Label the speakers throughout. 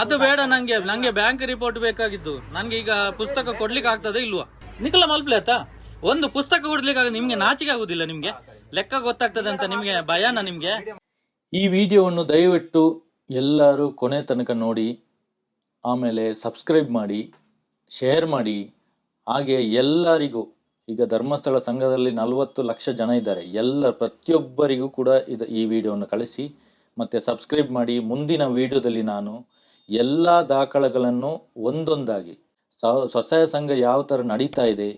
Speaker 1: ಅದು ಬೇಡ ನಂಗೆ ನಂಗೆ ಬ್ಯಾಂಕ್ ರಿಪೋರ್ಟ್ ಬೇಕಾಗಿದ್ದು. ನನ್ಗೆ ಈಗ ಪುಸ್ತಕ ಕೊಡ್ಲಿಕ್ಕೆ ಆಗ್ತದೆ ಇಲ್ವಾ? ನಿಖಲ ಮಲ್ಪಲೆ ಆಯ್ತಾ ಒಂದು ಪುಸ್ತಕ ಕೊಡ್ಲಿಕ್ಕೆ ಆಗ ನಿಮ್ಗೆ ನಾಚಿಕೆ ಆಗುದಿಲ್ಲ ನಿಮ್ಗೆ? ಲೆಕ್ಕ ಗೊತ್ತಾಗ್ತದೆ ಅಂತ ನಿಮ್ಗೆ ಭಯನ ನಿಮ್ಗೆ? ಈ ವಿಡಿಯೋವನ್ನು ದಯವಿಟ್ಟು ಎಲ್ಲರೂ ಕೊನೆ ತನಕ ನೋಡಿ ಆಮೇಲೆ ಸಬ್ಸ್ಕ್ರೈಬ್ ಮಾಡಿ ಶೇರ್ ಮಾಡಿ. ಹಾಗೆ ಎಲ್ಲರಿಗೂ ಈಗ ಧರ್ಮಸ್ಥಳ ಸಂಘದಲ್ಲಿ ನಲವತ್ತು ಲಕ್ಷ ಜನ ಇದ್ದಾರೆ. ಎಲ್ಲ ಪ್ರತಿಯೊಬ್ಬರಿಗೂ ಕೂಡ ಇದು ಈ ವಿಡಿಯೋವನ್ನು ಕಳಿಸಿ, ಮತ್ತು ಸಬ್ಸ್ಕ್ರೈಬ್ ಮಾಡಿ. ಮುಂದಿನ ವಿಡಿಯೋದಲ್ಲಿ ನಾನು ಎಲ್ಲ ದಾಖಲೆಗಳನ್ನು ಒಂದೊಂದಾಗಿ ಸ್ವಸಹಾಯ ಸಂಘ ಯಾವ ಥರ ನಡೀತಾ ಇದೆ,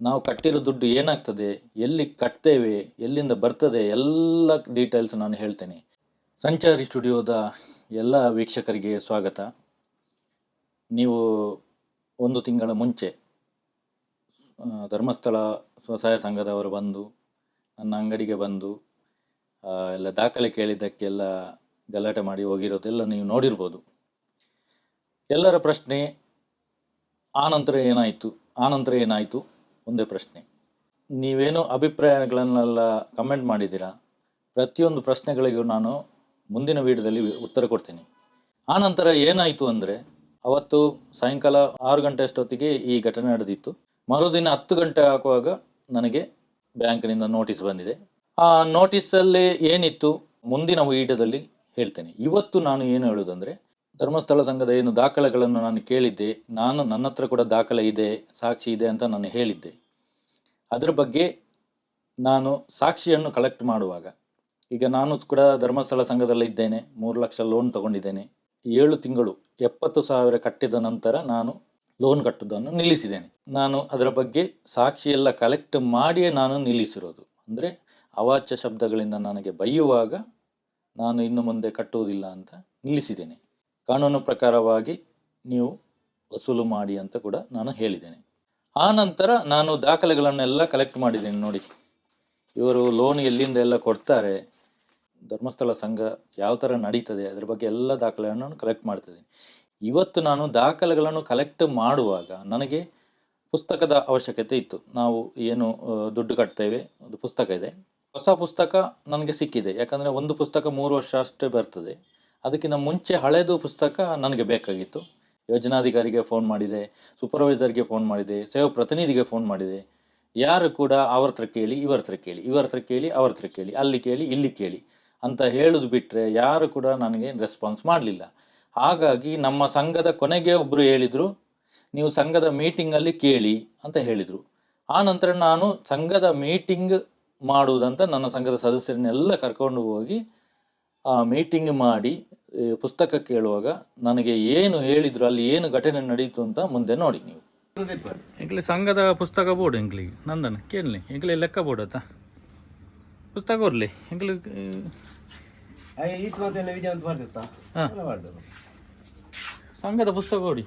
Speaker 1: ನಾವು ಕಟ್ಟಿರೋ ದುಡ್ಡು ಏನಾಗ್ತದೆ, ಎಲ್ಲಿ ಕಟ್ತೇವೆ, ಎಲ್ಲಿಂದ ಬರ್ತದೆ, ಎಲ್ಲ ಡೀಟೇಲ್ಸ್ ನಾನು ಹೇಳ್ತೇನೆ. ಸಂಚಾರಿ ಸ್ಟುಡಿಯೋದ ಎಲ್ಲ ವೀಕ್ಷಕರಿಗೆ ಸ್ವಾಗತ. ನೀವು ಒಂದು ತಿಂಗಳ ಮುಂಚೆ ಧರ್ಮಸ್ಥಳ ಸ್ವಸಹಾಯ ಸಂಘದವರು ಬಂದು, ನನ್ನ ಅಂಗಡಿಗೆ ಬಂದು ಎಲ್ಲ ದಾಖಲೆ ಕೇಳಿದ್ದಕ್ಕೆಲ್ಲ ಗಲಾಟೆ ಮಾಡಿ ಹೋಗಿರೋದೆಲ್ಲ ನೀವು ನೋಡಿರ್ಬೋದು. ಎಲ್ಲರ ಪ್ರಶ್ನೆ ಆನಂತರ ಏನಾಯಿತು ಆನಂತರ ಏನಾಯಿತು, ಒಂದೇ ಪ್ರಶ್ನೆ. ನೀವೇನು ಅಭಿಪ್ರಾಯಗಳನ್ನೆಲ್ಲ ಕಮೆಂಟ್ ಮಾಡಿದ್ದೀರಾ? ಪ್ರತಿಯೊಂದು ಪ್ರಶ್ನೆಗಳಿಗೂ ನಾನು ಮುಂದಿನ ವೀಡಿಯೋದಲ್ಲಿ ಉತ್ತರ ಕೊಡ್ತೀನಿ. ಆನಂತರ ಏನಾಯಿತು ಅಂದರೆ, ಅವತ್ತು ಸಾಯಂಕಾಲ ಆರು ಗಂಟೆ ಅಷ್ಟೊತ್ತಿಗೆ ಈ ಘಟನೆ ನಡೆದಿತ್ತು. ಮರುದಿನ ಹತ್ತು ಗಂಟೆ ಹಾಕುವಾಗ ನನಗೆ ಬ್ಯಾಂಕ್ನಿಂದ ನೋಟಿಸ್ ಬಂದಿದೆ. ಆ ನೋಟಿಸಲ್ಲಿ ಏನಿತ್ತು ಮುಂದಿನ ವೀಡಿಯೋದಲ್ಲಿ ಹೇಳ್ತೇನೆ. ಇವತ್ತು ನಾನು ಏನು ಹೇಳೋದಂದರೆ ಧರ್ಮಸ್ಥಳ ಸಂಘದ ಏನು ದಾಖಲೆಗಳನ್ನು ನಾನು ಕೇಳಿದ್ದೆ, ನಾನು ನನ್ನ ಹತ್ರ ಕೂಡ ದಾಖಲೆ ಇದೆ, ಸಾಕ್ಷಿ ಇದೆ ಅಂತ ನಾನು ಹೇಳಿದ್ದೆ. ಅದರ ಬಗ್ಗೆ ನಾನು ಸಾಕ್ಷಿಯನ್ನು ಕಲೆಕ್ಟ್ ಮಾಡುವಾಗ, ಈಗ ನಾನು ಕೂಡ ಧರ್ಮಸ್ಥಳ ಸಂಘದಲ್ಲಿ ಇದ್ದೇನೆ, ಮೂರು ಲಕ್ಷ ಲೋನ್ ತಗೊಂಡಿದ್ದೇನೆ. ಏಳು ತಿಂಗಳು, ಎಪ್ಪತ್ತು ಸಾವಿರ ಕಟ್ಟಿದ ನಂತರ ನಾನು ಲೋನ್ ಕಟ್ಟೋದನ್ನು ನಿಲ್ಲಿಸಿದ್ದೇನೆ. ನಾನು ಅದರ ಬಗ್ಗೆ ಸಾಕ್ಷಿಯೆಲ್ಲ ಕಲೆಕ್ಟ್ ಮಾಡಿಯೇ ನಾನು ನಿಲ್ಲಿಸಿರೋದು. ಅಂದರೆ ಅವಾಚ್ಯ ಶಬ್ದಗಳಿಂದ ನನಗೆ ಬೈಯುವಾಗ ನಾನು ಇನ್ನು ಮುಂದೆ ಕಟ್ಟುವುದಿಲ್ಲ ಅಂತ ನಿಲ್ಲಿಸಿದ್ದೇನೆ. ಕಾನೂನು ಪ್ರಕಾರವಾಗಿ ನೀವು ವಸೂಲು ಮಾಡಿ ಅಂತ ಕೂಡ ನಾನು ಹೇಳಿದ್ದೇನೆ. ಆ ನಂತರ ನಾನು ದಾಖಲೆಗಳನ್ನೆಲ್ಲ ಕಲೆಕ್ಟ್ ಮಾಡಿದ್ದೇನೆ ನೋಡಿ. ಇವರು ಲೋನ್ ಎಲ್ಲಿಂದ ಎಲ್ಲ ಕೊಡ್ತಾರೆ, ಧರ್ಮಸ್ಥಳ ಸಂಘ ಯಾವ ಥರ ನಡೀತದೆ, ಅದರ ಬಗ್ಗೆ ಎಲ್ಲ ದಾಖಲೆಗಳನ್ನು ನಾನು ಕಲೆಕ್ಟ್ ಮಾಡ್ತಿದ್ದೀನಿ. ಇವತ್ತು ನಾನು ದಾಖಲೆಗಳನ್ನು ಕಲೆಕ್ಟ್ ಮಾಡುವಾಗ ನನಗೆ ಪುಸ್ತಕದ ಅವಶ್ಯಕತೆ ಇತ್ತು. ನಾವು ಏನು ದುಡ್ಡು ಕಟ್ತೇವೆ, ಒಂದು ಪುಸ್ತಕ ಇದೆ. ಹೊಸ ಪುಸ್ತಕ ನನಗೆ ಸಿಕ್ಕಿದೆ. ಯಾಕಂದರೆ ಒಂದು ಪುಸ್ತಕ ಮೂರು ವರ್ಷ ಅಷ್ಟೇ ಬರ್ತದೆ. ಅದಕ್ಕಿಂತ ಮುಂಚೆ ಹಳೆಯದು ಪುಸ್ತಕ ನನಗೆ ಬೇಕಾಗಿತ್ತು. ಯೋಜನಾಧಿಕಾರಿಗೆ ಫೋನ್ ಮಾಡಿದೆ ಸೂಪರ್ವೈಸರ್ಗೆ ಫೋನ್ ಮಾಡಿದೆ, ಸೇವಾ ಪ್ರತಿನಿಧಿಗೆ ಫೋನ್ ಮಾಡಿದೆ. ಯಾರು ಕೂಡ ಅವ್ರ ಹತ್ರ ಕೇಳಿ, ಇವ್ರ ಹತ್ರ ಕೇಳಿ, ಇವರ ಹತ್ರ ಕೇಳಿ, ಅವ್ರ ಹತ್ರ ಕೇಳಿ, ಅಲ್ಲಿ ಕೇಳಿ, ಇಲ್ಲಿ ಕೇಳಿ ಅಂತ ಹೇಳೋದು ಬಿಟ್ಟರೆ ಯಾರು ಕೂಡ ನನಗೆ ರೆಸ್ಪಾನ್ಸ್ ಮಾಡಲಿಲ್ಲ. ಹಾಗಾಗಿ ನಮ್ಮ ಸಂಘದ ಕೊನೆಗೆ ಒಬ್ಬರು ಹೇಳಿದರು ನೀವು ಸಂಘದ ಮೀಟಿಂಗಲ್ಲಿ ಕೇಳಿ ಅಂತ ಹೇಳಿದರು. ಆ ನಂತರ ನಾನು ಸಂಘದ ಮೀಟಿಂಗ್ ಮಾಡುವುದಂತ ನನ್ನ ಸಂಘದ ಸದಸ್ಯರನ್ನೆಲ್ಲ ಕರ್ಕೊಂಡು ಹೋಗಿ ಆ ಮೀಟಿಂಗ್ ಮಾಡಿ ಪುಸ್ತಕ ಕೇಳುವಾಗ ನನಗೆ ಏನು ಹೇಳಿದ್ರು ಅಲ್ಲಿ ಏನು ಘಟನೆ ನಡೀತು ಅಂತ ಮುಂದೆ ನೋಡಿ ನೀವು. ಎಂಕ್ಲಿ ಸಂಘದ ಪುಸ್ತಕ ಬೋರ್ಡ್ ಎಂಕ್ಲಿ ನಂದನ ಕೇಳಲಿ ಎಂಕ್ಲಿ ಲೆಕ್ಕ ಬೋರ್ಡ್ ಆತ ಪುಸ್ತಕ ಬರಲಿ ಎಂಕ್ಲಿ
Speaker 2: ಈತ್ ಮತ್ತೆ ವಿಡಿಯೋ ಅಂತ ಬರ್ತಿತ್ತಾ
Speaker 1: ಹಾ.
Speaker 2: ಮಾಡ್ದು
Speaker 1: ಸಂಘದ ಪುಸ್ತಕ ಕೊಡಿ.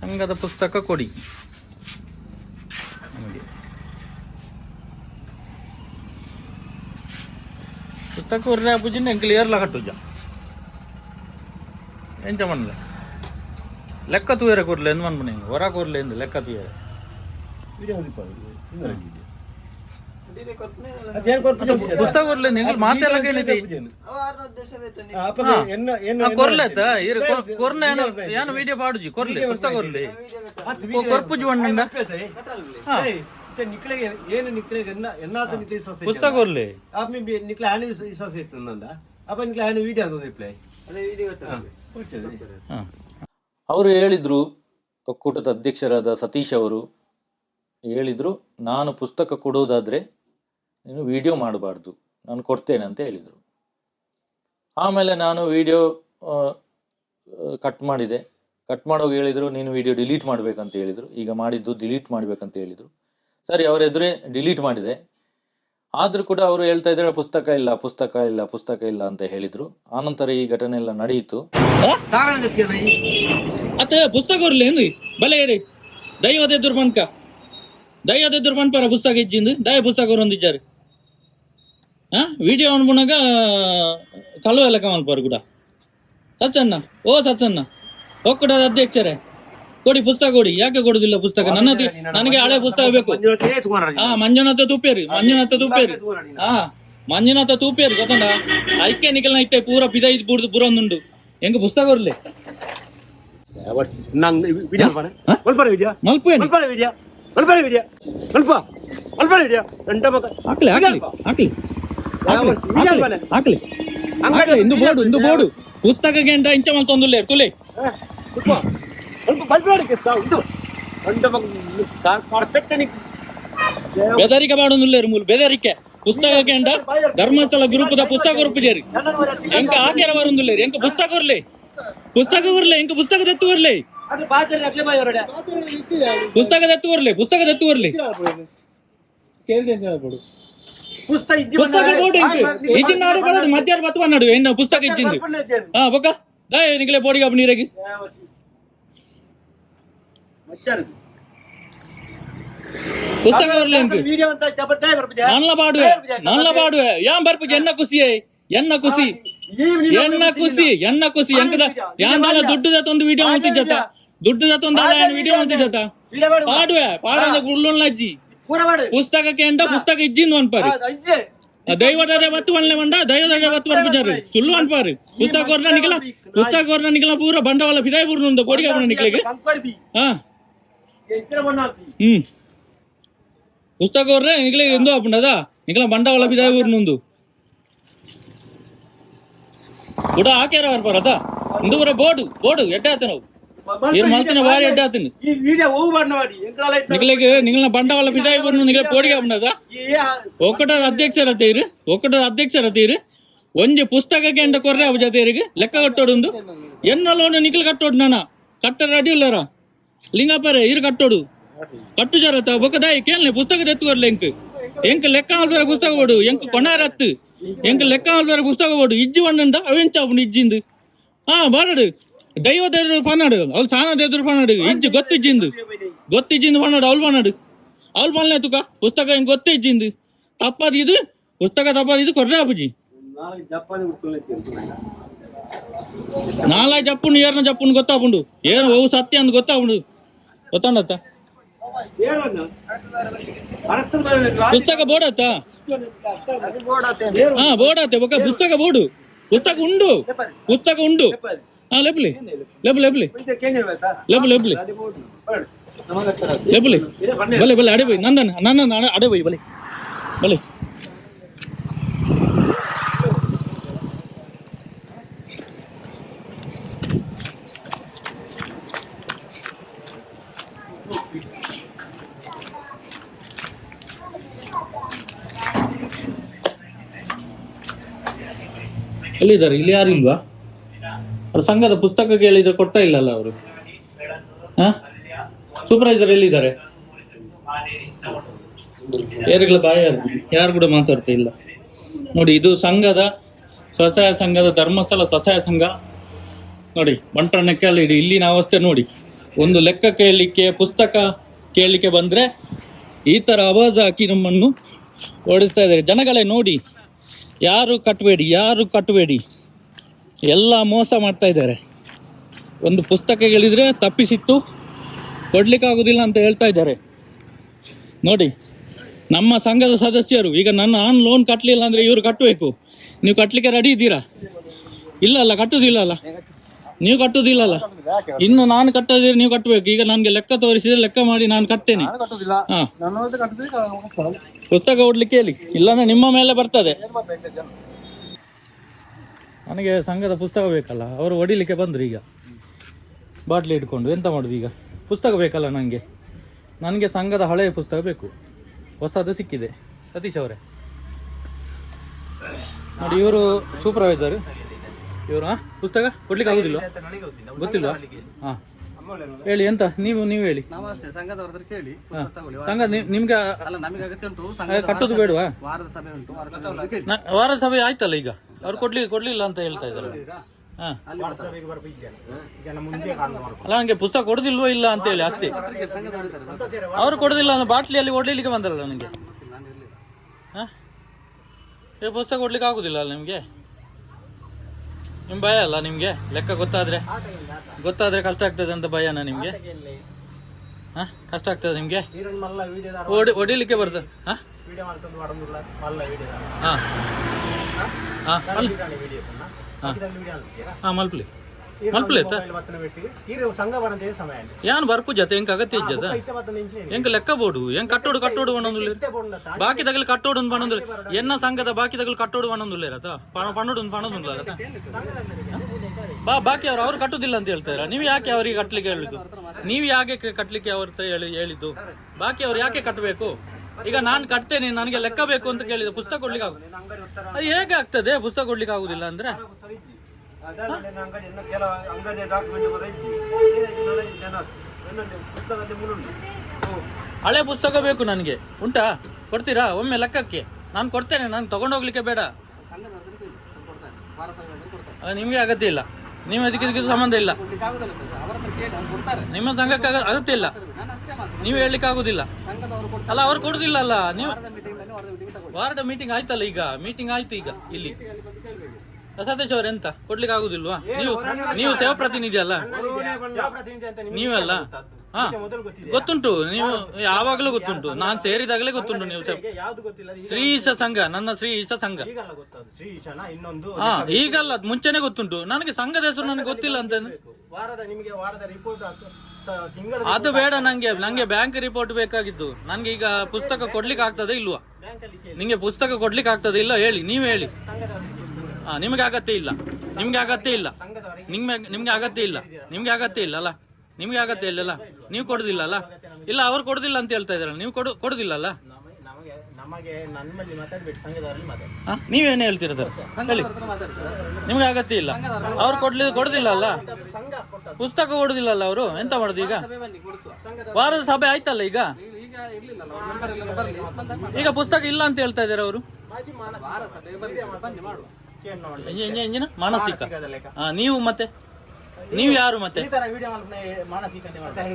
Speaker 1: ಸಂಘದ ಪುಸ್ತಕ ಕೊಡಿ. ನಮಗೆ ಪುಸ್ತಕ ಕೊರ್ರೆ ಪೂಜಿನ ಕ್ಲಿಯರ್ಲ ಕಟ್ಟುಜ ಎಂಚ ಮನ್ಲೆ ಲೆಕ್ಕ ತೂಯರ ಕೊರ್ಲೆ ಎಂದ್ ಮನ್ಮನೆ ಹೊರ ಕೊರ್ಲೆ ಎಂದು ಲೆಕ್ಕ ತೂಯರ.
Speaker 2: ವಿಡಿಯೋ ಒಂದಿಪ್ಪ ಅದೇನು ಕೊರ್ಪುಜ
Speaker 1: ಪುಸ್ತಕ ಕೊರ್ಲೆ ನೀವು ಮಾತೆಲ್ಲ ಕೇಳಿತಿ
Speaker 2: ಎನ್ನ ಎನ್ನ
Speaker 1: ಕೊರ್ಲೆ ಆಯ್ತಾ? ಇರು ಕೊರ್ನೆ ಏನು ಏನು ವಿಡಿಯೋ ಪಾಡುಜಿ ಕೊರ್ಲೆ ಪುಸ್ತಕ ಕೊರ್ಲೆ ಕೊರ್ಪುಜಿ ಬಣ್ಣ ಹಾ.
Speaker 2: ನಿಕ್ಲೆಗೆ ಏನು ನಿಕ್ಲೆಗೆ ಎನ್ನ ಎನ್ನಾತ ನಿಕ್ಲೆ ವಿಶ್ವಾಸ
Speaker 1: ಪುಸ್ತಕ ಕೊರ್ಲೆ
Speaker 2: ಆಪ್ಮಿ ನಿಕ್ಲೆ ಆನೆ ವಿಶ್ವಾಸ ಇತ್ತು ನಂದ. ಅಪ್ಪ ನಿಕ್ಲೆ. ಆನೆ ವಿಡಿಯೋ ಅಂತ ನಿಪ್ಲೆ
Speaker 1: ಅವರು ಹೇಳಿದ್ರು ಒಕ್ಕೂಟದ ಅಧ್ಯಕ್ಷರಾದ ಸತೀಶ್ ಅವರು ಹೇಳಿದ್ರು ನಾನು ಪುಸ್ತಕ ಕೊಡುವುದಾದರೆ ನೀನು ವಿಡಿಯೋ ಮಾಡಬಾರ್ದು, ನಾನು ಕೊಡ್ತೇನೆ ಅಂತ ಹೇಳಿದರು. ಆಮೇಲೆ ನಾನು ವಿಡಿಯೋ ಕಟ್ ಮಾಡಿದೆ. ಕಟ್ ಮಾಡೋಗಿ ಹೇಳಿದರು, ನೀನು ವಿಡಿಯೋ ಡಿಲೀಟ್ ಮಾಡಬೇಕಂತ ಹೇಳಿದರು. ಈಗ ಮಾಡಿದ್ದು ಡಿಲೀಟ್ ಮಾಡಬೇಕಂತ ಹೇಳಿದರು. ಸರಿ, ಅವರ ಎದುರೇ ಡಿಲೀಟ್ ಮಾಡಿದೆ. ಆದರೂ ಕೂಡ ಅವರು ಹೇಳ್ತಾ ಇದ್ದಾರೆ, ಪುಸ್ತಕ ಇಲ್ಲ ಪುಸ್ತಕ ಇಲ್ಲ ಪುಸ್ತಕ ಇಲ್ಲ ಅಂತ ಹೇಳಿದರು. ಆನಂತರ ಈ ಘಟನೆ ಎಲ್ಲ ನಡೆಯಿತು. ಅತ್ತ ಪುಸ್ತಕ ಇರ್ಲಿ ಬಲೆ ದೈವದ ಎದುರು ದೈವದ ಎದುರು ಪುಸ್ತಕ ಇಜ್ಜಿಂದು. ದಯ ಪುಸ್ತಕ ಹೊಂದಿದ್ದಾರೆ ಹಾ ವಿಡಿಯೋ ಕಳು ಎಲ್ಲ ಕಮಲ್ಪಾರು ಕೂಡ. ಸಚ್ಚಣ್ಣ ಓ ಸಚ್ಚಣ್ಣ ಒಕ್ಕೂಟದ ಅಧ್ಯಕ್ಷರೇ. ಕೊಡಿ ಪುಸ್ತಕ ಕೊಡಿ. ಯಾಕೆ ಕೊಡುದಿಲ್ಲ ಪುಸ್ತಕ? ನನ್ನ ನನಗೆ ಹಳೆ ಪುಸ್ತಕ ಬೇಕು. ಹಾ ಮಂಜುನಾಥ ತುಪ್ಪೇರಿ ಮಂಜುನಾಥ ತುಪ್ಪೇರಿ ಹಾ
Speaker 3: ಮಂಜುನಾಥ ತೂಪೇರು ಗೊತ್ತಂಡ ಐಕ್ಯ ನಿಕಲ್ ಐತೆ ಪೂರ ಬುಡ್ದು ಪೂರ ಒಂದುಂಡು ಎಂಗ ಪುಸ್ತಕ ಬರ್ಲಿ ಮಲ್ಪು ಹಾಕ್ಲಿ ಹಾಕ್ಲಿ ಹಾಕ್ಲಿ. ಹಾಕ್ಲಿ ಹಾಕ್ಲಿ ಇಂದು ಬೋರ್ಡು ಇಂದು ಬೋರ್ಡು. ಪುಸ್ತಕಕ್ಕೆ ಎಂಡ ಇಂಚ ಮಲ್ ತೊಂದುಲ್ಲೆ ತುಲೆ.
Speaker 2: ಮಲ್ಪ ಮಲ್ಪ ಸಾ ಇದು. ಮಗ ಪರ್ಫೆಕ್ಟ್
Speaker 3: ಬೆದರಿಕೆ ಬಾಡುನುಲ್ಲೇರು ಮೂಲ ಬೆದರಿಕೆ. ಪುಸ್ತಕಕ್ಕೆ ಗೆಂಡ ಧರ್ಮಸ್ಥಳ ಗ್ರೂಪದ ಪುಸ್ತಕ ಉರುಪಿದೇರಿ ಎಂಕ ಆಕೆರ ಬರುಂದುಲ್ಲೇರಿ ಎಂಕ ಪುಸ್ತಕ ಉರ್ಲೆ. ಪುಸ್ತಕ ಉರ್ಲೆ ಎಂಕ ಪುಸ್ತಕ ದತ್ತು ಉರ್ಲೆ. ಪುಸ್ತಕ ದತ್ತು ಉರ್ಲೆ ಪುಸ್ತಕ ದತ್ತು ಉರ್ಲೆ.
Speaker 2: ಕೇಳ್ದೆ ಅಂತ
Speaker 3: ಪುಸ್ತಕ ಬೋರ್ಡ್ ಎಂಕ್ ಇಜಿನ್ ನಾಡು ಬರಡು ಮಧ್ಯಾಹ್ನ ಬತ್ತು ಬನ್ನಡು ಎನ್ನ ಪುಸ್ತಕ ಇಜ್ಜಿಂದು ಹಾ ಬೊಕ್ಕ ದಾಯ್ ನಿಕ್ಲೆ ಬೋಡಿಗೆ ಅಪ್ಪ ನೀರಾಗಿ ಪುಸ್ತಕ ಉರ್ಲೆ ಎಂಕ್
Speaker 2: ವಿಡಿಯೋ ಅಂತ ಜಬರ್ದಸ್ತ್ ಬರ್ಬಿದ್ಯಾ
Speaker 3: ನಲ್ಲ ಪಾಡುವೆ ನಲ್ಲ ಪಾಡುವೆ ಯಾನ್ ಬರ್ಪುಜಿ ಎನ್ನ ಖುಷಿಯೇ ಎನ್ನ ಖುಷಿ ಎನ್ನ ಖುಷಿ ಎನ್ನ ಖುಷಿ ಎಂಕದ ಯಾಂದಾಲ ದುಡ್ಡು ದತ್ತೊಂದು ವಿಡಿಯೋ ಅಂತಿಜತ ದುಡ್ಡು ದತ್ತೊಂದು ಅಲ್ಲ ವಿಡಿಯೋ ಅಂತಿಜತ
Speaker 2: ವಿಡಿಯೋ ಮಾಡು
Speaker 3: ಪಾಡುವೆ ಪಾಡಂದ ಗುಳ್ಳುಳ್ಳ ಅಜ್ಜಿ
Speaker 2: ಪೂರ ಮಾಡು
Speaker 3: ಪುಸ್ತಕಕ್ಕೆ ಎಂಡ ಪುಸ್ತಕ ಇಜ್ಜಿಂದು ಅನ್ಪಾರಿ
Speaker 2: ಇಜ್ಜೆ.
Speaker 3: ದೈವದ ಬತ್ತು ಒಳ್ಳೆ ಮಂಡ ದೈವದ ಬತ್ತು ಬರ್ಪಿಜಾರು ಸುಳ್ಳು ಅನ್ಪಾರಿ ಪುಸ್ತಕ ಕೊರ್ನ ನಿಕಲ ಪುಸ್ತಕ ಕೊರ್ನ ನಿಕಲ ಪೂರ ಬಂಡವಾಳ ಫಿದಾಯ್ ಬೂರ್ನುಂದ ಕೊಡಿಗೆ ಅವನ ನಿಕ್ಲಿಗೆ
Speaker 2: ಕಂಕೊರ್ಬಿ
Speaker 3: ಹಾ.
Speaker 2: ಎಚ್ಚರ ಬಣ್ಣಾತಿ
Speaker 3: ಹ್ಮ್. ಪುಸ್ತಕ ಕೊರ್ರೆ ನಿಕ್ಲೆ ಎಂದು ಅಪ್ಪಂಡದ ನಿಕಲ ಬಂಡವಾಳ ಫಿದಾಯ್ ಬೂರ್ನುಂದು ಕೂಡ ಹಾಕ್ಯಾರ ಬರ್ಬಾರದ ಇಂದು ಬರ ಬೋರ್ಡು ಬೋರ್ಡು ಎಡ್ಡ ಆತ ನಾವು ಇರ್ ಮಲ್ತಿನ ಬಾರಿ ಎಡ್ಡ ಆತನು
Speaker 2: ಈ ವಿಡಿಯೋ ಹೋಗು ಬಣ್ಣ ಮಾಡಿ ಎಂಕಲ
Speaker 3: ನಿಕ್ಲೆಗೆ ನಿಕ್ಲ ಬಂಡವಾಳ ಫಿದಾಯ್ ಬೂರ್ನು ನಿಕ್ಲೆ ಪೋಡಿಗೆ
Speaker 2: ಈ
Speaker 3: ಒಕ್ಕಟದ ಅಧ್ಯಕ್ಷರತ್ತೀರು ಅಧ್ಯಕ್ಷರ ತೀರಿ ಒಂಜಿ ಪುಸ್ತಕಕ್ಕೆ ಎಂಡ ಕೊರ್ರೆ ಅವ ಜೊತೆರಿಗೆ ಲೆಕ್ಕ ಕಟ್ಟೋಡು ಎನ್ನಲ್ಲೋನು ನಿಖಲ್ ಕಟ್ಟೋಡು ನಾನ. ಕಟ್ಟರ ಅಡಿ ಇಲ್ಲರ? ಲಿಂಗಪ್ಪರೆ ಇರು ಕಟ್ಟೋಡು. ಕಟ್ಟು ಜರತ ಬೊಕ್ಕದಾಯಿ ಕೇಳ್ನೆ ಪುಸ್ತಕ ತೆತ್ತುವರ್ಲೆ ಎಂಕ್ ಎಂಕ್ ಲೆಕ್ಕ ಆಲ್ಬೇರೆ ಪುಸ್ತಕ ಓಡು ಎಂಕ್ ಕೊಣಾರತ್ತು ಎಂಕ್ ಲೆಕ್ಕ ಆಲ್ಬೇರೆ ಪುಸ್ತಕ ಓಡು ಇಜ್ಜಿ ಒಣ್ಣಂಡ ಅವೆಂಚ ಅವನು ಇಜ್ಜಿಂದು. ಹಾ ಬಾರಡು. ದೈವದ ಎದುರು ಪನ್ನಾಡು ಅವ್ಳು ಸಾನದ ಎದುರು ಪನ್ನಾಡು ಇಜ್ಜಿ ಗೊತ್ತಿಜ್ಜಿಂದು ಗೊತ್ತಿಜ್ಜಿಂದು ಪನ್ನಾಡು ಅವ್ಳು ಪನ್ನಾಡು ಅವ್ಳು ಪಲ್ಲೆ ತುಕ. ಪುಸ್ತಕ ಹಿಂಗೆ ಗೊತ್ತಿಜ್ಜಿಂದು ತಪ್ಪದ ಇದು ಪುಸ್ತಕ ತಪ್ಪದ ಇದು ಕೊರ್ರೆ ಅಪ್ಪುಜಿ. ನಾಲ್ಕು ಜಪ್ಪುಂಡು ಏರ್ನ ಜಪ್ಪುಂಡು ಗೊತ್ತಾಪುಂಡು ಏನು ಅವು ಸತ್ಯ ಅಂತ ಗೊತ್ತಾಪುಂಡು ಗೊತ್ತಾಂಡತ್ತ? ಪುಸ್ತಕ ಬೋಡತ್ತ ಹಾ ಬೋಡತ್ತೆ ಪುಸ್ತಕ ಬೋಡು ಪುಸ್ತಕ ಉಂಡು. ಪುಸ್ತಕ ಉಂಡು.
Speaker 2: ನಮಗೆ ಹತ್ತಿರ ಅದು.
Speaker 3: ಲೆಪ್ಲಿ
Speaker 2: ಇದೆ ಬನ್ನಿ.
Speaker 3: ಬಲೆ ಬಲೆ ಅಡೆ ಬೈ ನಂದನ್ ನನ್ನ ಅಡೆ ಬೈ ಬಲೆ ಬಲೆ ಎಲ್ಲಿದ್ದಾರೆ? ಇಲ್ಲಿ ಯಾರು ಇಲ್ವಾ? ಅವ್ರ ಸಂಘದ ಪುಸ್ತಕ ಕೇಳಿದ್ರೆ ಕೊಡ್ತಾ ಇಲ್ಲಲ್ಲ ಅವರು? ಸೂಪರ್ವೈಸರ್ ಎಲ್ಲಿದ್ದಾರೆ? ಏರ್ಗಳ ಬಾಯ? ಯಾರು ಕೂಡ ಮಾತಾಡ್ತಾ ಇಲ್ಲ. ನೋಡಿ, ಇದು ಸಂಘದ ಸ್ವಸಹಾಯ ಸಂಘದ ಧರ್ಮಸ್ಥಳ ಸ್ವಸಹಾಯ ಸಂಘ. ನೋಡಿ ಬಂಟ್ರನಕ್ಕೆಲ್ಲ ಇಡಿ ಇಲ್ಲಿನ ಅವಸ್ಥೆ ನೋಡಿ. ಒಂದು ಲೆಕ್ಕ ಕೇಳಲಿಕ್ಕೆ, ಪುಸ್ತಕ ಕೇಳಲಿಕ್ಕೆ ಬಂದರೆ ಈ ಥರ ಆವಾಜ್ ಹಾಕಿ ನಮ್ಮನ್ನು ಓಡಿಸ್ತಾ ಇದ್ದಾರೆ. ಜನಗಳೇ ನೋಡಿ, ಯಾರು ಕಟ್ಟಬೇಡಿ ಯಾರು ಕಟ್ಟಬೇಡಿ ಎಲ್ಲ ಮೋಸ ಮಾಡ್ತಾ ಇದ್ದಾರೆ. ಒಂದು ಪುಸ್ತಕ ಹೇಳಿದ್ರೆ ತಪ್ಪಿಸಿಟ್ಟು ಕೊಡ್ಲಿಕ್ಕೆ ಆಗುದಿಲ್ಲ ಅಂತ ಹೇಳ್ತಾ ಇದ್ದಾರೆ. ನೋಡಿ ನಮ್ಮ ಸಂಘದ ಸದಸ್ಯರು ಈಗ ನನ್ನ ನಾನು ಲೋನ್ ಕಟ್ಟಲಿಲ್ಲ ಅಂದ್ರೆ ಇವರು ಕಟ್ಟಬೇಕು ನೀವು ಕಟ್ಟಲಿಕ್ಕೆ ರೆಡಿ ಇದ್ದೀರಾ? ಇಲ್ಲ ಅಲ್ಲ ಕಟ್ಟೋದಿಲ್ಲ ಅಲ್ಲ. ನೀವು ಕಟ್ಟೋದಿಲ್ಲ ಅಲ್ಲ. ಇನ್ನು ನಾನು ಕಟ್ಟೋದಿದ್ರೆ ನೀವು ಕಟ್ಟಬೇಕು ಈಗ ನನಗೆ ಲೆಕ್ಕ ತೋರಿಸಿದ್ರೆ ಲೆಕ್ಕ ಮಾಡಿ ನಾನು ಕಟ್ತೇನೆ. ಹಾಂ. ಪುಸ್ತಕ ಓಡ್ಲಿಕ್ಕೆ ಹೇಳಿ. ಇಲ್ಲಾಂದ್ರೆ ನಿಮ್ಮ ಮೇಲೆ ಬರ್ತದೆ. ನನಗೆ ಸಂಘದ ಪುಸ್ತಕ ಬೇಕಲ್ಲ ಅವರು ಹೊಡಿಲಿಕ್ಕೆ ಬಂದ್ರು ಈಗ. ಬಾಟ್ಲಿ ಇಟ್ಕೊಂಡು ಎಂತ ಮಾಡುದು ಈಗ? ಪುಸ್ತಕ ಬೇಕಲ್ಲ ನನಗೆ ನನಗೆ ಸಂಘದ ಹಳೆಯ ಪುಸ್ತಕ ಬೇಕು. ಹೊಸದು ಸಿಕ್ಕಿದೆ. ಸತೀಶ್ ಅವರೇ. ನೋಡಿ ಇವರು ಸೂಪರ್ವೈಸರ್ ಇವರು ಹಾ ಪುಸ್ತಕ ಕೊಡ್ಲಿಕ್ಕೆ ಆಗುದಿಲ್ಲ ಗೊತ್ತಿಲ್ಲ ಹಾ ಹೇಳಿ ಎಂತ? ನೀವು ನೀವು ಹೇಳಿ.
Speaker 4: ಅಷ್ಟೇ ಸಂಘದ ಕೇಳಿ.
Speaker 3: ಸಂಘ ನಿಮ್ಗೆ
Speaker 4: ಅಲ್ಲ ನಮಗೆ ಅಗತ್ಯ ಉಂಟು
Speaker 3: ಆ, ಕಟ್ಟೋದು ಬೇಡವಾ?
Speaker 4: ವಾರದ ಸಭೆ ಉಂಟು ವಾರದ ಸಭೆ
Speaker 3: ಆಯ್ತಲ್ಲ ಈಗ? ಅವ್ರು ಕೊಡ್ಲಿ ಕೊಡ್ಲಿಲ್ಲ ಅಂತ ಹೇಳ್ತಾ ಇದ್ದಾರೆ. ಹಾ.
Speaker 4: ಅಲ್ಲಿ
Speaker 3: ನನಗೆ ಪುಸ್ತಕ ಕೊಡುದಿಲ್ವೋ ಇಲ್ಲ ಅಂತ ಹೇಳಿ ಅಷ್ಟೇ. ಅವ್ರು ಕೊಡುದಿಲ್ಲ ಅಂದ್ರೆ ಬಾಟ್ಲಿಯಲ್ಲಿ ಓಡ್ಲಿಕ್ಕೆ ಬಂದಲ್ಲ ನನಗೆ ಹಾ? ಪುಸ್ತಕ ಕೊಡ್ಲಿಕ್ಕೆ ಆಗುದಿಲ್ಲ ಅಲ್ಲ ನಿಮ್ಗೆ? ನಿಮ್ ಭಯ ಅಲ್ಲ ನಿಮ್ಗೆ? ಲೆಕ್ಕ ಗೊತ್ತಾದ್ರೆ? ಗೊತ್ತಾದ್ರೆ ಕಷ್ಟ ಆಗ್ತದೆ ಅಂತ ಭಯನಾ ನಿಮ್ಗೆ? ಹಾ? ಕಷ್ಟ ಆಗ್ತದೆ ನಿಮ್ಗೆ? ಓಡಿ ಹೊಡಿಲಿಕ್ಕೆ ಬರ್ತದೆ. ಹಾ? ಹಾ. ಮಲ್ಪಲಿ ಮಲ್ಪಲಿ ಯಾನ್ ಬರ್ಪು ಜತೆ? ಎಂಕ್ ಅಗತ್ಯ ಇಜ್ಜದ? ಎಂಕ್ ಲೆಕ್ಕ ಬೋಡು ಎಂಕ್ ಕಟ್ಟೋಡು ಕಟ್ಟೋಡು ಬಣ್ಣೊಂದುಲ್ಲೆ ಬಾಕಿ ತಗಲಿ ಕಟ್ಟೋಡು ಬಣ್ಣೊಂದುಲ್ಲೆ ಎನ್ನ ಸಂಘದ ಬಾಕಿ ತಗಲಿ ಕಟ್ಟೋಡು ಬಣ್ಣೊಂದುಲ್ಲೆ ರತ ಪಣೋಡು ಪಣೊಂದುಲ್ಲ ರತ ಬಾ ಬಾಕಿ ಅವ್ರು ಅವ್ರು ಕಟ್ಟುದಿಲ್ಲ ಅಂತ ಹೇಳ್ತಾರ ನೀವು ಯಾಕೆ ಅವರಿಗೆ ಕಟ್ಲಿಕ್ಕೆ ಹೇಳಿದ್ದು? ನೀವು ಯಾಕೆ ಕಟ್ಟಲಿಕ್ಕೆ ಕಟ್ಲಿಕ್ಕೆ ಅವ್ರ ಹೇಳಿ ಹೇಳಿದ್ದು? ಬಾಕಿ ಅವ್ರು ಯಾಕೆ ಕಟ್ಟಬೇಕು ಈಗ ನಾನು ಕಟ್ತೇನೆ, ನನಗೆ ಲೆಕ್ಕ ಬೇಕು ಅಂತ ಕೇಳಿದ, ಪುಸ್ತಕ ಕೊಡ್ಲಿಕ್ಕೆ ಆಗುದು ಅದು ಹೇಗೆ ಆಗ್ತದೆ? ಪುಸ್ತಕ ಕೊಡ್ಲಿಕ್ಕೆ ಆಗುದಿಲ್ಲ ಅಂದ್ರೆ? ಹಳೆ ಪುಸ್ತಕ ಬೇಕು ನನಗೆ. ಉಂಟಾ? ಕೊಡ್ತೀರಾ? ಒಮ್ಮೆ ಲೆಕ್ಕಕ್ಕೆ. ನಾನು ಕೊಡ್ತೇನೆ, ನಾನು ತಗೊಂಡೋಗ್ಲಿಕ್ಕೆ ಬೇಡ. ನಿಮಗೆ ಅಗತ್ಯ ಇಲ್ಲ. ನೀವು ಅದಕ್ಕೆ ಸಂಬಂಧ ಇಲ್ಲ. ನಿಮ್ಮ ಸಂಘಕ್ಕೆ ಅಗ- ಅಗತ್ಯ ಇಲ್ಲ. ನೀವು ಹೇಳಲಿಕ್ಕೆ ಆಗುದಿಲ್ಲ ಅಲ್ಲ, ಅವ್ರು ಕೊಡುದಿಲ್ಲ ಅಲ್ಲ ನೀವು
Speaker 4: ವಾರದ ಮೀಟಿಂಗ್
Speaker 3: ಆಯ್ತಲ್ಲ ಈಗ ಮೀಟಿಂಗ್ ಆಯ್ತು ಈಗ, ಇಲ್ಲಿ. ಸತೀಶ್ ಅವ್ರ ಎಂತ? ಕೊಡ್ಲಿಕ್ಕೆ ಆಗುದಿಲ್ವಾ ನೀವು ನೀವು ಸೇವಾ ಪ್ರತಿನಿಧಿ ಅಲ್ಲ? ನೀವಲ್ಲ? ಹಾ. ಗೊತ್ತುಂಟು, ನೀವು ಯಾವಾಗಲೂ ಗೊತ್ತುಂಟು. ನಾನು ಸೇರಿದಾಗಲೇ ಗೊತ್ತುಂಟು ನೀವು ಶ್ರೀ ಈಶ ಸಂಘ, ನನ್ನ ಶ್ರೀ ಈಶ ಸಂಘ. ಹಾ, ಈಗಲ್ಲ, ಮುಂಚೆನೆ ಗೊತ್ತುಂಟು. ನನಗೆ ಸಂಘದ ಹೆಸರು ನನಗೆ ಗೊತ್ತಿಲ್ಲ ಅಂತ.
Speaker 5: ವಾರದ ನಿಮಗೆ ವಾರದ ರಿಪೋರ್ಟ್
Speaker 3: ಅದು ಬೇಡ ನಂಗೆ ನಂಗೆ ಬ್ಯಾಂಕ್ ರಿಪೋರ್ಟ್ ಬೇಕಾಗಿದ್ದು. ನನ್ಗೆ ಈಗ ಪುಸ್ತಕ ಕೊಡ್ಲಿಕ್ಕೆ ಆಗ್ತದೆ ಇಲ್ವಾ?
Speaker 5: ಅಲ್ಲಿ
Speaker 3: ನಿಮಗೆ ಪುಸ್ತಕ ಕೊಡ್ಲಿಕ್ಕೆ ಆಗ್ತದೆ ಇಲ್ಲ ಹೇಳಿ, ನೀವು ಹೇಳಿ. ಹಾ ನಿಮಗೆ ಅಗತ್ಯ ಇಲ್ಲ. ನಿಮ್ಗೆ ಅಗತ್ಯ ಇಲ್ಲ. ನಿಮ್ಗೆ ನಿಮ್ಗೆ ಅಗತ್ಯ ಇಲ್ಲ. ನಿಮ್ಗೆ ಅಗತ್ಯ ಇಲ್ಲ ಅಲ್ಲ? ನಿಮ್ಗೆ ಅಗತ್ಯ ಇಲ್ಲಲ್ಲ ನೀವು ಕೊಡುದಿಲ್ಲ ಅಲ್ಲ? ಇಲ್ಲ, ಅವ್ರು ಕೊಡುದಿಲ್ಲ ಅಂತ ಹೇಳ್ತಾ ಇದಾರಲ್ಲ ನೀವು ಕೊಡು, ಕೊಡುದಿಲ್ಲ ಅಲ್ಲ? ನೀವೇನು ಹೇಳ್ತೀರ ಸರ್. ಹೇಳಿ ನಿಮ್ಗೆ ಅಗತ್ಯ ಇಲ್ಲ? ಅವ್ರು ಕೊಡ್ಲಿ ಕೊಡುದಿಲ್ಲ ಅಲ್ಲ? ಪುಸ್ತಕ ಕೊಡುದಿಲ್ಲ ಅಲ್ಲ ಅವರು? ಎಂತ ಮಾಡುದು ಈಗ? ವಾರದ ಸಭೆ ಆಯ್ತಲ್ಲ ಈಗ?
Speaker 4: ಈಗ
Speaker 3: ಪುಸ್ತಕ ಇಲ್ಲ ಅಂತ ಹೇಳ್ತಾ ಇದ್ದಾರೆ ಅವರು?
Speaker 5: ಮಾಜಿ ಮಾನಸಿಕ.
Speaker 3: ಎಂಜಿನ ನೀವು ಮತ್ತೆ? ನೀವು ಯಾರು ಮತ್ತೆ?
Speaker 5: ಈ ತರ ವಿಡಿಯೋ ಮಾನಸಿಕತೆ ಮಾಡ್ತಾರೆ.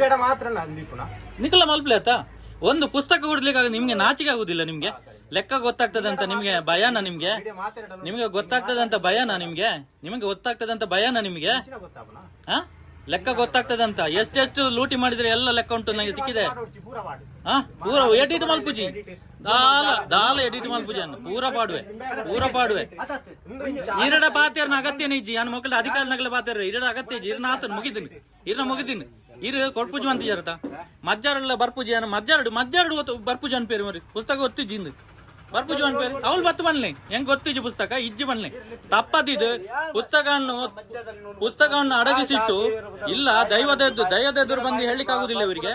Speaker 5: ಬೇಡ ಮಾತ್ರ ನಾನು ದೀಪುನ
Speaker 3: ನಿಖಲ ಮಲ್ಪ್ಲೆ ಆಯ್ತಾ? ಒಂದು ಪುಸ್ತಕ ಆಗ- ನಿಮ್ಗೆ ನಾಚಿಕೆ ಆಗುದಿಲ್ಲ ನಿಮ್ಗೆ? ಲೆಕ್ಕ ಗೊತ್ತಾಗ್ತದೆ ಅಂತ ನಿಮ್ಗೆ ಭಯನಾ ನಿಮ್ಗೆ? ನಿಮ್ಗೆ ಗೊತ್ತಾಗ್ತದೆ ಅಂತ ಭಯನಾ ನಿಮ್ಗೆ? ನಿಮ್ಗೆ ಗೊತ್ತಾಗ್ತದೆ ಅಂತ ಭಯನಾ ನಿಮ್ಗೆ? ಹಾ? ಲೆಕ್ಕ ಗೊತ್ತಾಗ್ತದೆ ಅಂತ ಎಷ್ಟೆಷ್ಟು ಲೂಟಿ ಮಾಡಿದ್ರೆ ಎಲ್ಲ ಲೆಕ್ಕ ಉಂಟು ನನಗೆ ಸಿಕ್ಕಿದೆ. ಹಾ? ಪೂರ ಎಡಿಟ್ ಮಲ್ಪುಜಿ. ದಾಲ ದಾಲ ಎಡಿಟ್ ಮಲ್ಪುಜಿ ಅನ್ನು ಪೂರ ಪಾಡುವೆ ಪೂರ ಪಾಡುವೆ. ಈರಡ ಪಾತೇರ್ನ ಅಗತ್ಯ ನೈಜಿ ನಾನು ಮಕ್ಕಳ ಅಧಿಕಾರ ನಗಲ ಪಾತ್ರ ಈರಡ ಅಗತ್ಯ ಇರ್ನ ಆತನ್ ಮುಗಿದಿನಿ ಇರ್ನ ಮುಗಿದಿನಿ ಇರು ಕೊಡ್ಪುಜಿ ಅಂತ ಜರತ ಮಜ್ಜಾರಲ್ಲ ಬರ್ಪುಜಿ ಅನ್ನ ಮಜ್ಜಾರಡು ಮಜ್ಜಾರಡು ಬರ್ಪುಜಿ ಅನ್ ಮರಿ. ಪುಸ್ತಕ ಒತ್ತಿ ಇಂದು. ಬರ್ಪುಜಿ ಅನ್ ಪೇರು ಅವಳು ಬತ್ತು ಬನ್ನಿ ಹೆಂಗ್ ಗೊತ್ತಿದ್ದು ಪುಸ್ತಕ? ಇಜ್ಜಿ ಬನ್ನಿ ತಪ್ಪದಿದ್ದು ಪುಸ್ತಕವನ್ನು ಪುಸ್ತಕವನ್ನು ಅಡಗಿಸಿಟ್ಟು ಇಲ್ಲ ದೈವದ ದೈವದೆದುರು ದೈವದ ಎದುರು ಬಂದು ಹೇಳಲಿಕ್ಕೆ ಆಗುದಿಲ್ಲ ಇವರಿಗೆ.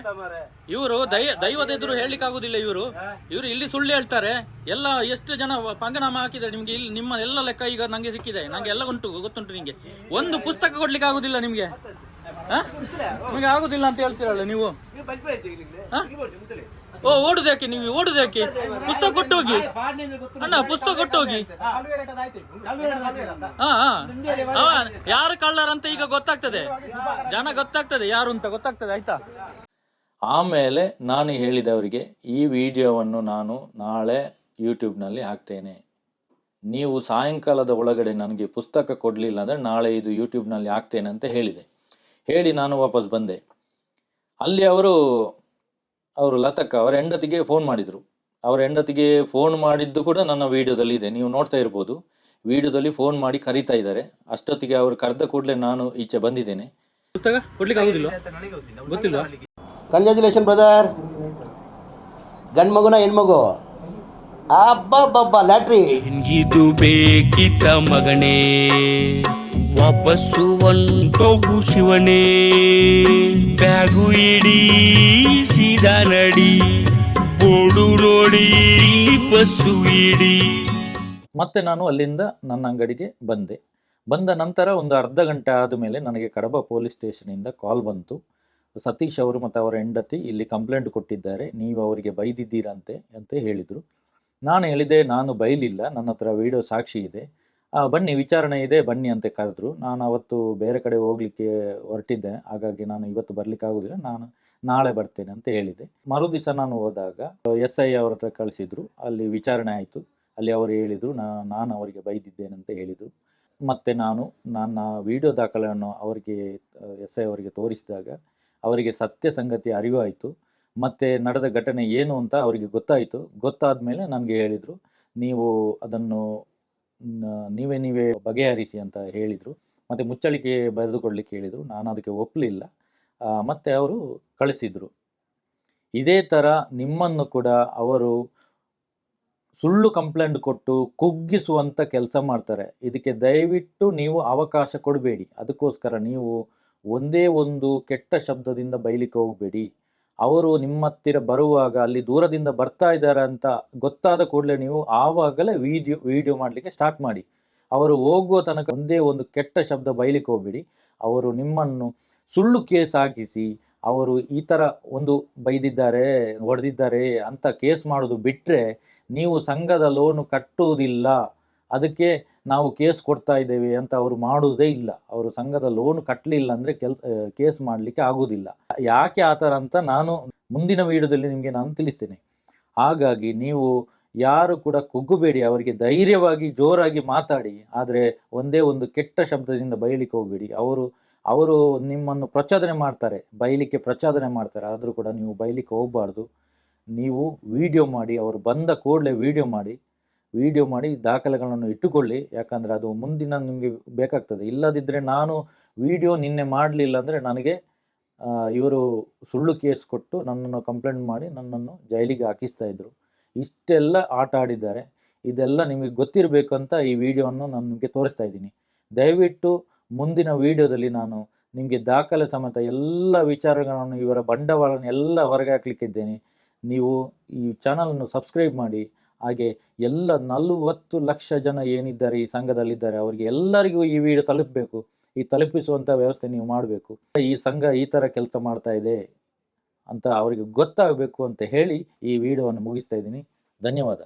Speaker 3: ಇವರು ದೈ ದೈವದ ಎದುರು ಹೇಳಲಿಕ್ಕೆ ಆಗುದಿಲ್ಲ ಇವರು. ಇವರು ಇಲ್ಲಿ ಸುಳ್ಳು ಹೇಳ್ತಾರೆ. ಎಲ್ಲ ಎಷ್ಟು ಜನ ಪಂಗನಾಮ ಹಾಕಿದ್ದಾರೆ ನಿಮ್ಗೆ ಇಲ್ಲಿ ನಿಮ್ಮ ಎಲ್ಲ ಲೆಕ್ಕ ಈಗ ನಂಗೆ ಸಿಕ್ಕಿದೆ. ನಂಗೆ ಎಲ್ಲ ಉಂಟು ಗೊತ್ತುಂಟು ನಿಮ್ಗೆ ಒಂದು ಪುಸ್ತಕ ಕೊಡ್ಲಿಕ್ಕೆ ಆಗುದಿಲ್ಲ ನಿಮ್ಗೆ. ನಿಮಗೆ ನಿಮ್ಗೆ ಆಗುದಿಲ್ಲ ಅಂತ ಹೇಳ್ತೀರಲ್ಲ ನೀವು?
Speaker 2: ನೀವು ಓಡುದು
Speaker 3: ಯಾಕೆ ನೀವು ಓಡುದು ನೀವು ಪುಸ್ತಕ ಕೊಟ್ಟೋಗಿ. ಅಣ್ಣ, ಪುಸ್ತಕ ಕೊಟ್ಟು
Speaker 5: ಹೋಗಿ ರೇಟದ ಆಯ್ತು ಕಲ್ವೆ ಅಂತ
Speaker 3: ಹಾ. ಹಾ. ಯಾರು ಕಳ್ಳರಂತ ಈಗ ಗೊತ್ತಾಗ್ತದೆ. ಜನ ಗೊತ್ತಾಗ್ತದೆ, ಯಾರು ಅಂತ ಗೊತ್ತಾಗ್ತದೆ, ಆಯ್ತಾ? ಆಮೇಲೆ ನಾನು ಹೇಳಿದವರಿಗೆ ಈ ವಿಡಿಯೋವನ್ನು ನಾನು ನಾಳೆ ಯೂಟ್ಯೂಬ್ನಲ್ಲಿ ಹಾಕ್ತೇನೆ. ನೀವು ಸಾಯಂಕಾಲದ ಒಳಗಡೆ ನನಗೆ ಪುಸ್ತಕ ಕೊಡಲಿಲ್ಲ ಅಂದರೆ ನಾಳೆ ಇದು ಯೂಟ್ಯೂಬ್ನಲ್ಲಿ ಹಾಕ್ತೇನೆ ಅಂತ ಹೇಳಿದೆ. ಹೇಳಿ ನಾನು ವಾಪಸ್ ಬಂದೆ. ಅಲ್ಲಿ ಅವರು ಅವರು ಲತಕ್ಕ ಅವರ ಹೆಂಡತಿಗೆ ಫೋನ್ ಮಾಡಿದರು. ಅವರ ಹೆಂಡತಿಗೆ ಫೋನ್ ಮಾಡಿದ್ದು ಕೂಡ ನನ್ನ ವಿಡಿಯೋದಲ್ಲಿ ಇದೆ ನೀವು ನೋಡ್ತಾ ಇರ್ಬೋದು. ವಿಡಿಯೋದಲ್ಲಿ ಫೋನ್ ಮಾಡಿ ಕರೀತಾ ಇದ್ದಾರೆ. ಅಷ್ಟೊತ್ತಿಗೆ ಅವರು ಕರೆದ ಕೂಡಲೇ ನಾನು ಈಚೆ ಬಂದಿದ್ದೇನೆ.
Speaker 6: ಕಂಗ್ರ್ಯಾಚುಲೇಷನ್ ಬ್ರದರ್ ಗಂಡು ಮಗುನ ಹೆಣ್ಮಗು. ಅಬ್ಬಬ್ಬಬ್ಬ ಲ್ಯಾಟ್ರಿ
Speaker 7: ಬೇಕಿತ ಮಗನೇ. ವಾಪಸ್ಸು ಒಂಟೋಗು ಶಿವನೇ. ಬ್ಯಾಗು ಇಡೀ ಸೀದಾ ನಡಿ. ಓಡು ನೋಡಿ ಬಸ್ಸು ಇಡಿ.
Speaker 3: ಮತ್ತೆ ನಾನು ಅಲ್ಲಿಂದ ನನ್ನ ಅಂಗಡಿಗೆ ಬಂದೆ. ಬಂದ ನಂತರ ಒಂದು ಅರ್ಧ ಗಂಟೆ ಆದಮೇಲೆ ನನಗೆ ಕಡಬ ಪೊಲೀಸ್ ಸ್ಟೇಷನಿಂದ ಕಾಲ್ ಬಂತು. ಸತೀಶ್ ಅವರು ಮತ್ತು ಅವರ ಹೆಂಡತಿ ಇಲ್ಲಿ ಕಂಪ್ಲೇಂಟ್ ಕೊಟ್ಟಿದ್ದಾರೆ. ನೀವು ಅವರಿಗೆ ಬೈದಿದ್ದೀರಂತೆ ಅಂತ ಹೇಳಿದರು. ನಾನು ಹೇಳಿದೆ ನಾನು ಬೈಲಿಲ್ಲ. ನನ್ನ ಹತ್ರ ವೀಡಿಯೋ ಸಾಕ್ಷಿ ಇದೆ. "ಆ, ಬನ್ನಿ, ವಿಚಾರಣೆ ಇದೆ, ಬನ್ನಿ ಅಂತ ಕರೆದ್ರು. ನಾನು ಅವತ್ತು ಬೇರೆ ಕಡೆ ಹೋಗ್ಲಿಕ್ಕೆ ಹೊರಟಿದ್ದೆ. ಹಾಗಾಗಿ ನಾನು ಇವತ್ತು ಬರಲಿಕ್ಕೆ ಆಗೋದಿಲ್ಲ. ನಾನು ನಾಳೆ ಬರ್ತೇನೆ ಅಂತ ಹೇಳಿದೆ ಮರುದಿವಸ ನಾನು ಹೋದಾಗ, ಎಸ್ ಐ ಅವ್ರ ಹತ್ರ ಕಳಿಸಿದ್ರು. ಅಲ್ಲಿ ವಿಚಾರಣೆ ಆಯಿತು. ಅಲ್ಲಿ ಅವರು ಹೇಳಿದರು ನಾನು ಅವರಿಗೆ ಬೈದಿದ್ದೇನೆ ಅಂತ ಹೇಳಿದರು. ಮತ್ತು ನಾನು ನನ್ನ ವಿಡಿಯೋ ದಾಖಲೆಯನ್ನು ಅವರಿಗೆ, ಎಸ್ ಐ ಅವರಿಗೆ ತೋರಿಸಿದಾಗ, ಅವರಿಗೆ ಸತ್ಯ ಸಂಗತಿ ಅರಿವು ಆಯಿತು. ಮತ್ತು ನಡೆದ ಘಟನೆ ಏನು ಅಂತ ಅವರಿಗೆ ಗೊತ್ತಾಯಿತು. ಗೊತ್ತಾದ ಮೇಲೆ ನನಗೆ ಹೇಳಿದರು, ನೀವು ಅದನ್ನು
Speaker 1: ನೀವೇ ನೀವೇ ಬಗೆಹರಿಸಿ ಅಂತ ಹೇಳಿದರು. ಮತ್ತು ಮುಚ್ಚಳಿಕೆ ಬರೆದುಕೊಡ್ಲಿಕ್ಕೆ ಹೇಳಿದರು. ನಾನು ಅದಕ್ಕೆ ಒಪ್ಪಲಿಲ್ಲ ಮತ್ತು ಅವರು ಕಳಿಸಿದರು. ಇದೇ ಥರ ನಿಮ್ಮನ್ನು ಕೂಡ ಅವರು ಸುಳ್ಳು ಕಂಪ್ಲೇಂಟ್ ಕೊಟ್ಟು ಕುಗ್ಗಿಸುವಂಥ ಕೆಲಸ ಮಾಡ್ತಾರೆ. ಇದಕ್ಕೆ ದಯವಿಟ್ಟು ನೀವು ಅವಕಾಶ ಕೊಡಬೇಡಿ. ಅದಕ್ಕೋಸ್ಕರ ನೀವು ಒಂದೇ ಒಂದು ಕೆಟ್ಟ ಶಬ್ದದಿಂದ ಬೈಲಿಕ್ಕೆ ಹೋಗಬೇಡಿ. ಅವರು ನಿಮ್ಮ ಹತ್ತಿರ ಬರುವಾಗ ಅಲ್ಲಿ ದೂರದಿಂದ ಬರ್ತಾ ಇದ್ದಾರೆ ಅಂತ ಗೊತ್ತಾದ ಕೂಡಲೇ ನೀವು ಆವಾಗಲೇ ವಿಡಿಯೋ ವಿಡಿಯೋ ಮಾಡಲಿಕ್ಕೆ ಸ್ಟಾರ್ಟ್ ಮಾಡಿ. ಅವರು ಹೋಗುವ ತನಕ ಒಂದೇ ಒಂದು ಕೆಟ್ಟ ಶಬ್ದ ಬೈಲಿಕ್ಕೆ ಹೋಗಬೇಡಿ. ಅವರು ನಿಮ್ಮನ್ನು ಸುಳ್ಳು ಕೇಸ್ ಹಾಕಿಸಿ, ಅವರು ಈ ಥರ ಒಂದು ಬೈದಿದ್ದಾರೆ, ಹೊಡೆದಿದ್ದಾರೆ ಅಂತ ಕೇಸ್ ಮಾಡೋದು ಬಿಟ್ಟರೆ ನೀವು ಸಂಘದ ಲೋನು ಕಟ್ಟುವುದಿಲ್ಲ. ಅದಕ್ಕೆ ನಾವು ಕೇಸ್ ಕೊಡ್ತಾ ಇದ್ದೇವೆ ಅಂತ ಅವರು ಮಾಡುವುದೇ ಇಲ್ಲ. ಅವರು ಸಂಘದ ಲೋನ್ ಕಟ್ಟಲಿಲ್ಲ ಅಂದರೆ ಕೆಲ್ ಕೇಸ್ ಮಾಡಲಿಕ್ಕೆ ಆಗೋದಿಲ್ಲ. ಯಾಕೆ ಆ ಥರ ಅಂತ ನಾನು ಮುಂದಿನ ವಿಡಿಯೋದಲ್ಲಿ ನಿಮಗೆ ನಾನು ತಿಳಿಸ್ತೇನೆ. ಹಾಗಾಗಿ ನೀವು ಯಾರು ಕೂಡ ಕುಗ್ಗಬೇಡಿ, ಅವರಿಗೆ ಧೈರ್ಯವಾಗಿ ಜೋರಾಗಿ ಮಾತಾಡಿ, ಆದರೆ ಒಂದೇ ಒಂದು ಕೆಟ್ಟ ಶಬ್ದದಿಂದ ಬೈಲಿಕ್ಕೆ ಹೋಗಬೇಡಿ. ಅವರು ಅವರು ನಿಮ್ಮನ್ನು ಪ್ರಚೋದನೆ ಮಾಡ್ತಾರೆ, ಬೈಲಿಕ್ಕೆ ಪ್ರಚೋದನೆ ಮಾಡ್ತಾರೆ. ಆದರೂ ಕೂಡ ನೀವು ಬೈಲಿಕ್ಕೆ ಹೋಗಬಾರ್ದು. ನೀವು ವಿಡಿಯೋ ಮಾಡಿ, ಅವರು ಬಂದ ಕೂಡಲೇ ವಿಡಿಯೋ ಮಾಡಿ ವಿಡಿಯೋ ಮಾಡಿ ದಾಖಲೆಗಳನ್ನು ಇಟ್ಟುಕೊಳ್ಳಿ. ಯಾಕಂದರೆ ಅದು ಮುಂದಿನ ನಿಮಗೆ ಬೇಕಾಗ್ತದೆ. ಇಲ್ಲದಿದ್ದರೆ ನಾನು ವಿಡಿಯೋ ನಿನ್ನೆ ಮಾಡಲಿಲ್ಲ ಅಂದರೆ ನನಗೆ ಇವರು ಸುಳ್ಳು ಕೇಸ್ ಕೊಟ್ಟು ನನ್ನನ್ನು ಕಂಪ್ಲೇಂಟ್ ಮಾಡಿ ನನ್ನನ್ನು ಜೈಲಿಗೆ ಹಾಕಿಸ್ತಾ ಇದ್ದರು ಇಷ್ಟೆಲ್ಲ ಆಟ ಆಡಿದ್ದಾರೆ. ಇದೆಲ್ಲ ನಿಮಗೆ ಗೊತ್ತಿರಬೇಕು ಅಂತ ಈ ವಿಡಿಯೋವನ್ನು ನಾನು ನಿಮಗೆ ತೋರಿಸ್ತಾ ಇದ್ದೀನಿ. ದಯವಿಟ್ಟು ಮುಂದಿನ ವಿಡಿಯೋದಲ್ಲಿ ನಾನು ನಿಮಗೆ ದಾಖಲೆ ಸಮೇತ ಎಲ್ಲ ವಿಚಾರಗಳನ್ನು ಇವರ ಬಂಡವಾಳನ ಎಲ್ಲ ಹೊರಗೆ ಹಾಕ್ಲಿಕ್ಕಿದ್ದೇನೆ. ನೀವು ಈ ಚಾನಲನ್ನು ಸಬ್ಸ್ಕ್ರೈಬ್ ಮಾಡಿ ಹಾಗೆ ಎಲ್ಲ ನಲವತ್ತು ಲಕ್ಷ ಜನ ಏನಿದ್ದಾರೆ ಈ ಸಂಘದಲ್ಲಿದ್ದಾರೆ, ಅವರಿಗೆ ಎಲ್ಲರಿಗೂ ಈ ವಿಡಿಯೋ ತಲುಪಬೇಕು. ಈ ತಲುಪಿಸುವಂಥ ವ್ಯವಸ್ಥೆ ನೀವು ಮಾಡಬೇಕು. ಈ ಸಂಘ ಈ ಥರ ಕೆಲಸ ಮಾಡ್ತಾ ಇದೆ ಅಂತ ಅವರಿಗೆ ಗೊತ್ತಾಗಬೇಕು ಅಂತ ಹೇಳಿ ಈ ವಿಡಿಯೋವನ್ನು ಮುಗಿಸ್ತಾ ಇದ್ದೀನಿ. ಧನ್ಯವಾದ.